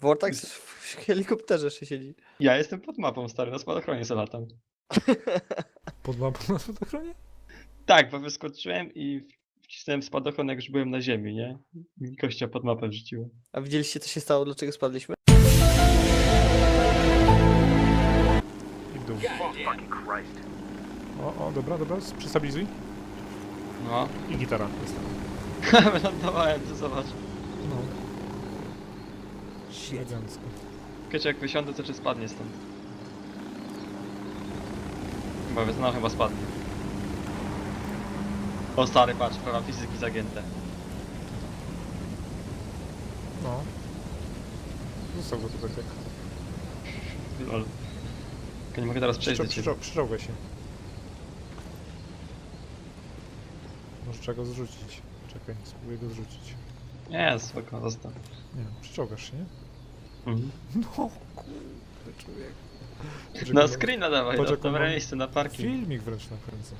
Vortex w helikopterze się siedzi. Ja jestem pod mapą, stary, na spadochronie se latam. Pod mapą na spadochronie? Tak, bo wyskoczyłem i wcisnąłem spadochron, jak już byłem na ziemi, nie? I Kościa pod mapę wrzuciłem. A widzieliście, co się stało, dlaczego spadliśmy? O, o, dobra, dobra, przystabilizuj. No. I gitara. Jest. Wylądowałem, to zobacz. No. Elegancko. Wiecie, jak wysiądę, to czy spadnie stąd? Chyba, no chyba spadnie. O stary, patrz, prawa fizyki zagięte. No. Został go tu tak jak. Lol. Tylko nie mogę teraz przejść do ciebie. przyczo- Przyczołgaj się. Może trzeba go zrzucić. Czekaj, spróbuję go zrzucić. Nie, spoko, zostaw. Nie, przyczołgasz się, nie? Mhm. No kurde, człowiek. Na screena dawaj, patrz, no, jaką dobre mam miejsce na parking. Filmik wręcz nakręcę.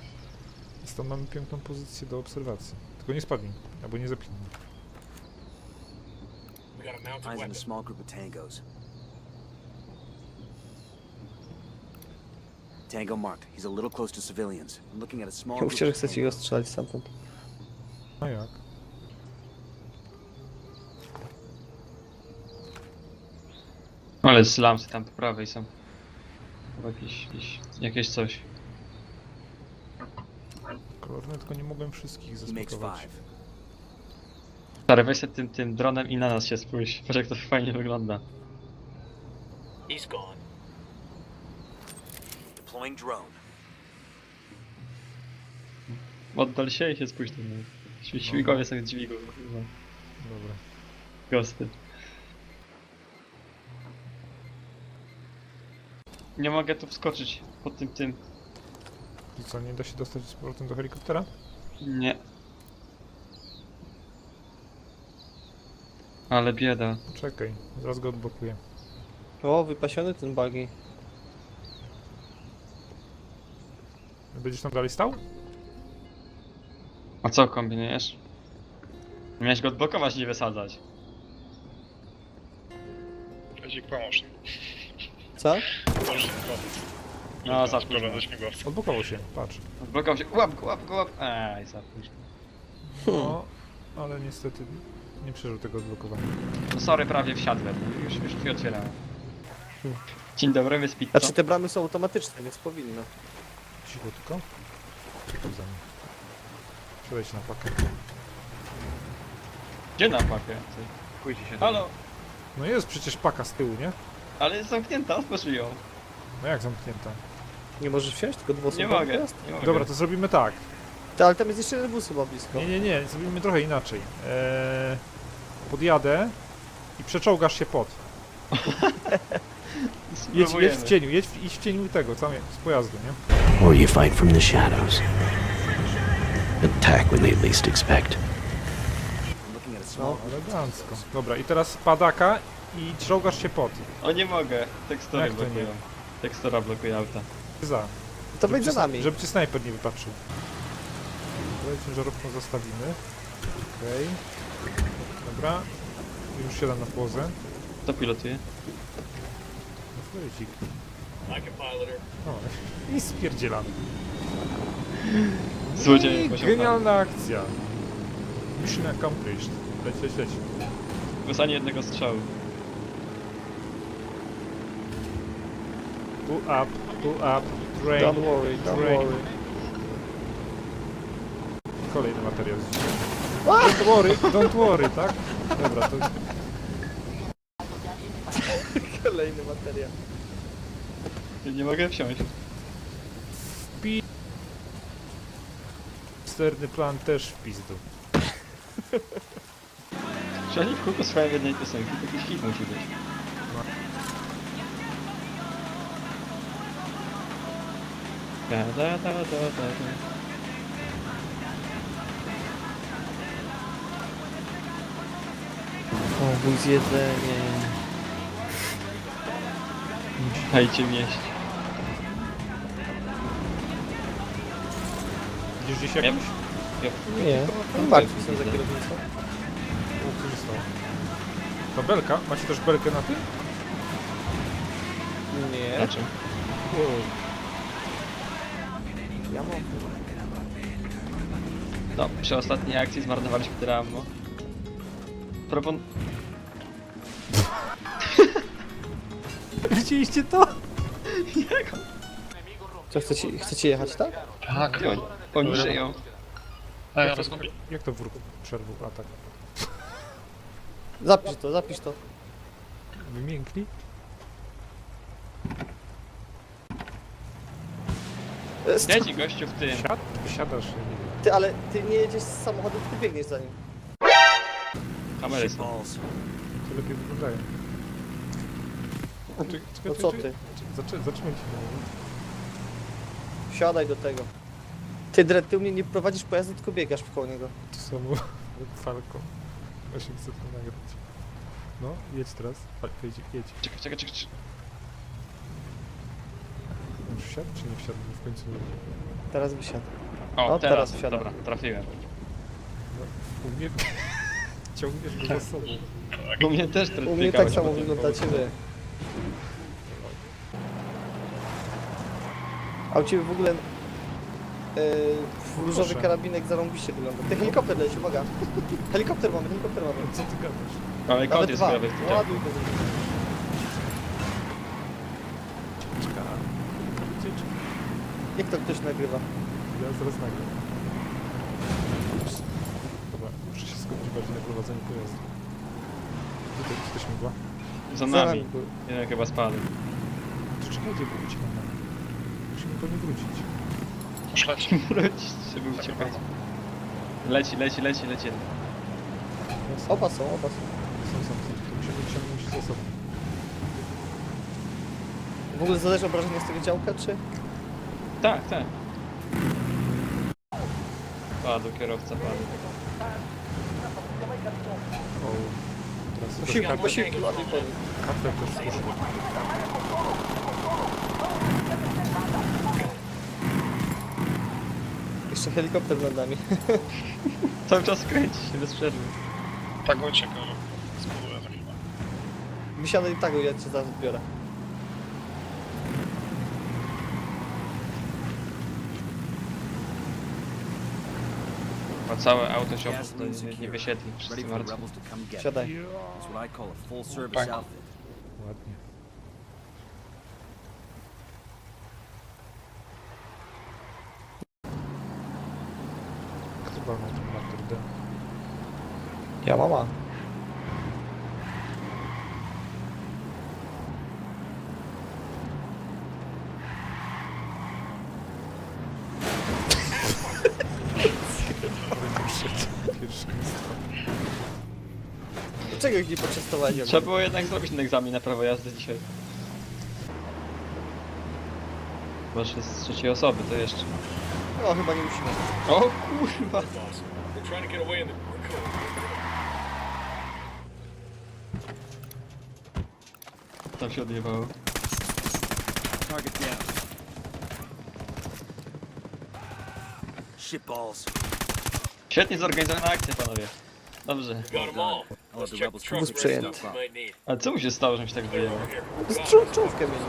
I stąd mamy piękną pozycję do obserwacji. Tylko nie spadnij, albo nie zapinij. Eyes on a small group of tangos. Tango marked. He's a little close to civilians. I'm looking at a small Mówcie, że chcecie go strzelać stamtąd. A jak? Ale slamsy tam po prawej są. Chyba jakieś, jakieś, jakieś coś. Kolorne, tylko nie mogłem wszystkich He makes zasmakować. five. Stary, weź się tym, tym dronem i na nas się spójrz. Patrz jak to fajnie wygląda. He's gone. Deploying drone. Oddal się i się spójrz tam. Śmi- Śmigłowie sobie dźwigą. kurwa. Dobra. Gosty. Nie mogę tu wskoczyć pod tym tym. I co, nie da się dostać z powrotem do helikoptera? Nie. Ale bieda. Czekaj, zaraz go odblokuję. O, wypasiony ten buggy. Będziesz tam dalej stał? A co kombinujesz? Miałeś go odblokować, nie wysadzać. Kazik, pomóż. Co? Możesz pomóc. No, za późno. do śmigłowca. Odblokował się, patrz. Odblokował się. Łap go, łap go, łap. Aj, za późno. No, ale niestety nie przeżył tego odblokowania. No sorry, prawie wsiadłem. Już, już drzwi otwierałem. Dzień dobry, wyspit. Znaczy te bramy są automatyczne, więc powinno. Cicho tylko. Tu za nim. Przejdź na pakę. Gdzie na pakę? Pójdzie się Halo? No jest przecież paka z tyłu, nie? Ale jest zamknięta, otwórz ją. No jak zamknięta? Nie możesz wsiąść, tylko Nie dwuosobowy mogę, pojazd? nie mogę. Dobra, to zrobimy tak. Ty, ale tam jest jeszcze jeden bus chyba blisko. Nie, nie, nie, zrobimy trochę inaczej. Eee, podjadę i przeczołgasz się pod. Jedź, jedź w cieniu, jedź, w- idź w cieniu tego, tam z pojazdu, nie? Or you fight from the shadows. Attack when they least expect. No. Elegancko. Dobra, i teraz padaka i czołgasz się pod. O nie mogę, tekstury Jak to nie? blokują. Tekstura blokuje auta. Za. To Żeby będzie za nami. Żeby cię snajper nie wypatrzył. Tutaj ciężarówką zostawimy. Okej. Dobra. Już siadam na pozę. Kto pilotuje? No her. O, i spierdzielamy. Złodzieje I. Genialna akcja. Mission accomplished. Leć, leć, leć. Ani jednego strzału. Pull up, pull up, train. Don't worry, don't Train. worry. Kolejny materiał z dzisiaj. Don't worry, don't worry, tak? Dobra, to Kolejny materiał. Nie mogę wsiąść. sterny plan też w pizdu. Czy oni w kółko słuchają jednej piosenki? To jakiś hit musi być. Da, da, da, da, da, da. O, bój z jedzeniem. Dajcie mieść. Widzisz gdzieś Ja, jakiś? ja, Nie, to- tam barki są za kierownicą. O, co się stało? To belka? Macie też belkę na tym? Nie. Na czym? Ja mam. No, przy ostatniej akcji zmarnowaliśmy tyle ammo. Propon... Widzieliście to? Co, chcecie, chcecie jechać, tak? Tak. Oni, oni żyją. A ja rozkupię. Jak to wróg przerwał atak? Zapisz to, zapisz to. Wymiękli? E, gościu w tym. Siad? Siadasz. Ty, ale ty nie jedziesz z samochodem, tylko biegniesz za nim. Kamery są. To lepiej wyglądają. Czekaj, No czekaj, co czekaj. ty? Zaczę- Zatrzymaj się. Siadaj do tego. Ty, Dred, ty u mnie nie prowadzisz pojazdu, tylko biegasz w koło niego. To samo jak Falco. Właśnie chcę to nagrać. No, jedź teraz. Fal- Jedź, jedź. Czekaj, czekaj, czekaj. czekaj. Już wsiadł czy nie wsiadł? Bo w końcu Teraz wysiadł. O, No, teraz teraz. wsiadam. Dobra, trafiłem. u mnie... Ciągniesz go za sobą. U mnie też U mnie tak samo wyglądacie wy. A u ciebie w ogóle... Yy, różowy Proszę. karabinek zarąbiście wygląda. Ty helikopter leci, uwaga. Helikopter mamy, helikopter mamy. Co ty gadasz? Ale kod Nawet jest dwa. prawy. No, ładuj go. Ucieczka. Ucieczka. Jak to ktoś nagrywa? Ja zaraz nagram. Dobra, muszę się skupić bardziej na prowadzeniu pojazdu. Tutaj jesteś mgła. Za Za nami. Jeden chyba spadł. To czekajcie, bo uciekamy. Musimy po nie wrócić. Leci. Wrócić, żeby uciekać. Leci, leci, leci, leci. Jest. Oba są, oba są. Są, są, są. To musimy ciągnąć za sobą. W ogóle zależy obrażenia z tego działka, czy? Tak, tak. Padł, kierowca padł. O, teraz też Musimy, kartę, musimy, ładuj po nim. kartę też słyszę. Jeszcze helikopter nad nami. Cały czas kręci się bez przerwy. Tak ucieka, że spróbuję za chwilę. Wysiadaj tak, ja cię zaraz odbiorę. A całe auto się nie, nie wysiedli. Wszyscy get. Siadaj. It's Nie poczęstowali? Trzeba było jednak zrobić ten egzamin na prawo jazdy dzisiaj. Chyba, że z trzeciej osoby, to jeszcze. No chyba nie musimy. O kurwa! Tam się odjebało. Target down. Shit balls. Świetnie zorganizowana akcja, panowie. Dobrze. Got them all. Let's check the come truck Bus for any przejęty. stuff we might need. A co mu się stało, że mi się tak wyjęło? Z czoł- czołówkę mieli.